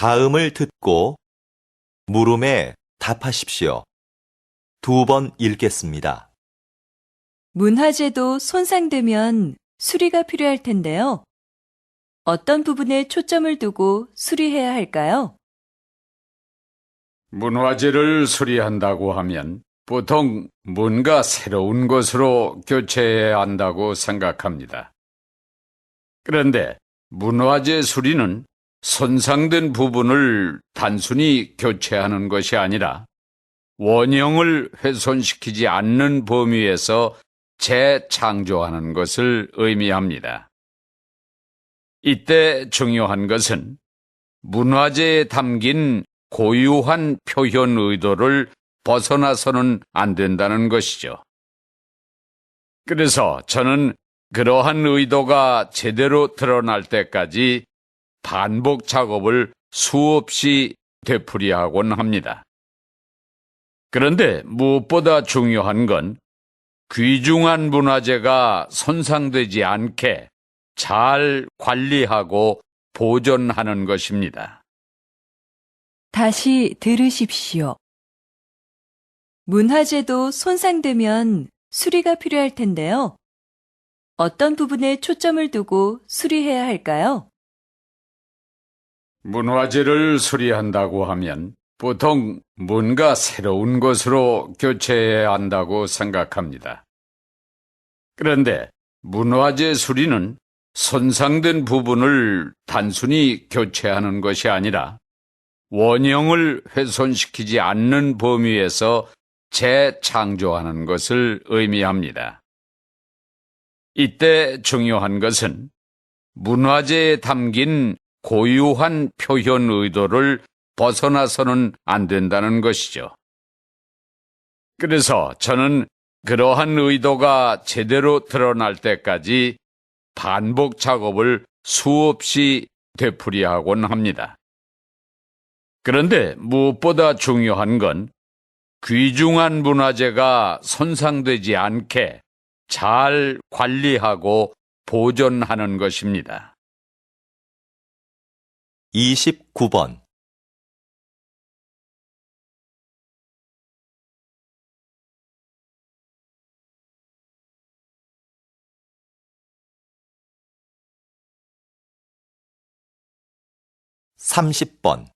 다음을 듣고 물음에 답하십시오. 두 번 읽겠습니다. 문화재도 손상되면 수리가 필요할 텐데요. 어떤 부분에 초점을 두고 수리해야 할까요? 문화재를 수리한다고 하면 보통 뭔가 새로운 것으로 교체해야 한다고 생각합니다. 그런데 문화재 수리는 손상된 부분을 단순히 교체하는 것이 아니라 원형을 훼손시키지 않는 범위에서 재창조하는 것을 의미합니다. 이때 중요한 것은 문화재에 담긴 고유한 표현 의도를 벗어나서는 안 된다는 것이죠. 그래서 저는 그러한 의도가 제대로 드러날 때까지 반복 작업을 수없이 되풀이하곤 합니다. 그런데 무엇보다 중요한 건 귀중한 문화재가 손상되지 않게 잘 관리하고 보존하는 것입니다. 다시 들으십시오. 문화재도 손상되면 수리가 필요할 텐데요. 어떤 부분에 초점을 두고 수리해야 할까요? 문화재를 수리한다고 하면 보통 뭔가 새로운 것으로 교체해야 한다고 생각합니다. 그런데 문화재 수리는 손상된 부분을 단순히 교체하는 것이 아니라 원형을 훼손시키지 않는 범위에서 재창조하는 것을 의미합니다. 이때 중요한 것은 문화재에 담긴 고유한 표현 의도를 벗어나서는 안 된다는 것이죠. 그래서 저는 그러한 의도가 제대로 드러날 때까지 반복 작업을 수없이 되풀이하곤 합니다. 그런데 무엇보다 중요한 건 귀중한 문화재가 손상되지 않게 잘 관리하고 보존하는 것입니다. 29번. 30번